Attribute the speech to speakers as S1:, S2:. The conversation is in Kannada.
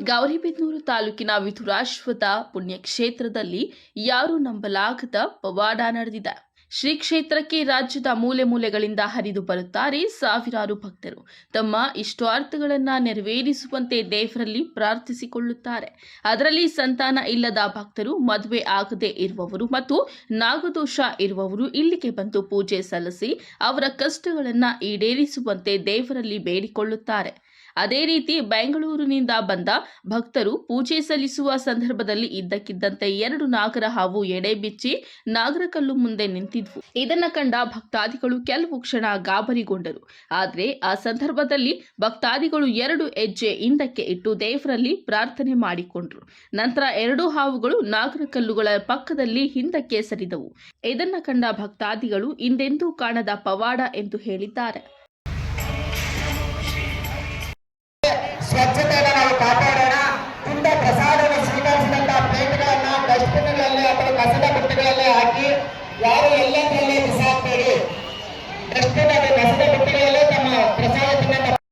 S1: ಗೌರಿಬಿದನೂರು ತಾಲೂಕಿನ ವಿಧುರಾಶ್ವತ ಪುಣ್ಯಕ್ಷೇತ್ರದಲ್ಲಿ ಯಾರೂ ನಂಬಲಾಗದ ಪವಾಡ ನಡೆದಿದೆ. ಶ್ರೀ ಕ್ಷೇತ್ರಕ್ಕೆ ರಾಜ್ಯದ ಮೂಲೆ ಮೂಲೆಗಳಿಂದ ಹರಿದು ಬರುತ್ತಾರೆ ಸಾವಿರಾರು ಭಕ್ತರು. ತಮ್ಮ ಇಷ್ಟಾರ್ಥಗಳನ್ನ ನೆರವೇರಿಸುವಂತೆ ದೇವರಲ್ಲಿ ಪ್ರಾರ್ಥಿಸಿಕೊಳ್ಳುತ್ತಾರೆ. ಅದರಲ್ಲಿ ಸಂತಾನ ಇಲ್ಲದ ಭಕ್ತರು ಮದುವೆ ಆಗದೆ ಇರುವವರು ಮತ್ತು ನಾಗದೋಷ ಇರುವವರು ಇಲ್ಲಿಗೆ ಬಂದು ಪೂಜೆ ಸಲ್ಲಿಸಿ ಅವರ ಕಷ್ಟಗಳನ್ನ ಈಡೇರಿಸುವಂತೆ ದೇವರಲ್ಲಿ ಬೇಡಿಕೊಳ್ಳುತ್ತಾರೆ. ಅದೇ ರೀತಿ ಬೆಂಗಳೂರಿನಿಂದ ಬಂದ ಭಕ್ತರು ಪೂಜೆ ಸಲ್ಲಿಸುವ ಸಂದರ್ಭದಲ್ಲಿ ಇದ್ದಕ್ಕಿದ್ದಂತೆ ಎರಡು ನಾಗರ ಹಾವು ಎಡೆ ಬಿಚ್ಚಿ ನಾಗರಕಲ್ಲು ಮುಂದೆ ಇದನ್ನ ಕಂಡ ಭಕ್ತಾದಿಗಳು ಕೆಲವು ಕ್ಷಣ ಗಾಬರಿಗೊಂಡರು. ಆದರೆ ಆ ಸಂದರ್ಭದಲ್ಲಿ ಭಕ್ತಾದಿಗಳು ಎರಡು ಹೆಜ್ಜೆ ಹಿಂದಕ್ಕೆ ಇಟ್ಟು ದೇವರಲ್ಲಿ ಪ್ರಾರ್ಥನೆ ಮಾಡಿಕೊಂಡ್ರು. ನಂತರ ಎರಡೂ ಹಾವುಗಳು ನಾಗರ ಕಲ್ಲುಗಳ ಪಕ್ಕದಲ್ಲಿ ಹಿಂದಕ್ಕೆ ಸರಿದವು. ಇದನ್ನ ಕಂಡ ಭಕ್ತಾದಿಗಳು, ಹಿಂದೆಂದೂ ಕಾಣದ ಪವಾಡ ಎಂದು ಹೇಳಿದ್ದಾರೆ.